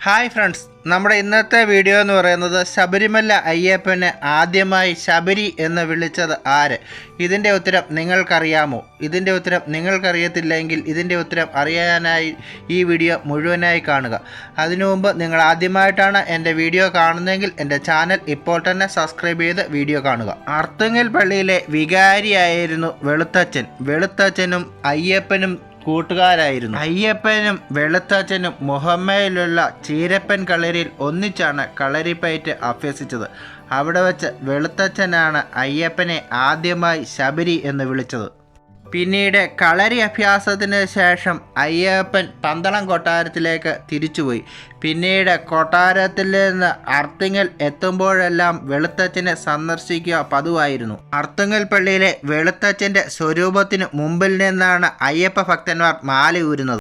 Hi friends നമ്മുടെ ഇന്നത്തെ video എന്ന് പറയുന്നത് ശബരിമല അയ്യപ്പനെ ആദ്യമായി ശബരി എന്ന് വിളിച്ചത് ആര്? ഇതിന്റെ ഉത്തരം നിങ്ങൾക്കറിയാമോ? ഇതിന്റെ ഉത്തരം നിങ്ങൾക്കറിയത്തില്ലെങ്കിൽ ഇതിന്റെ ഉത്തരം അറിയാനായി ഈ വീഡിയോ മുഴുവനായി കാണുക. അതിനു മുമ്പ് നിങ്ങൾ ആദ്യമായിട്ടാണ് എന്റെ വീഡിയോ കാണുന്നതെങ്കിൽ എന്റെ ചാനൽ ഇപ്പോൾ തന്നെ സബ്സ്ക്രൈബ് ചെയ്ത് വീഡിയോ കാണുക. അർത്തുങ്ങൽ പള്ളിയിലെ വികാരിയായിരുന്നു വെളുത്തച്ഛൻ. വെളുത്തച്ഛനും അയ്യപ്പനും കൂട്ടുകാരായിരുന്നു. അയ്യപ്പനും വെളുത്തച്ഛനും മുഹമ്മയിലുള്ള ചീരപ്പൻ കളരിയിൽ ഒന്നിച്ചാണ് കളരിപ്പയറ്റ് അഭ്യസിച്ചത്. അവിടെ വെച്ച് വെളുത്തച്ഛനാണ് അയ്യപ്പനെ ആദ്യമായി ശബരി എന്ന് വിളിച്ചത്. പിന്നീട് കളരി അഭ്യാസത്തിന് ശേഷം അയ്യപ്പൻ പന്തളം കൊട്ടാരത്തിലേക്ക് തിരിച്ചുപോയി. പിന്നീട് കൊട്ടാരത്തിൽ നിന്ന് അർത്തിങ്ങൽ എത്തുമ്പോഴെല്ലാം വെളുത്തച്ഛനെ സന്ദർശിക്കുക പതിവായിരുന്നു. അർത്തുങ്ങൽ പള്ളിയിലെ വെളുത്തച്ഛന്റെ സ്വരൂപത്തിന് മുമ്പിൽ നിന്നാണ് അയ്യപ്പ ഭക്തന്മാർ മാല ഊരുന്നത്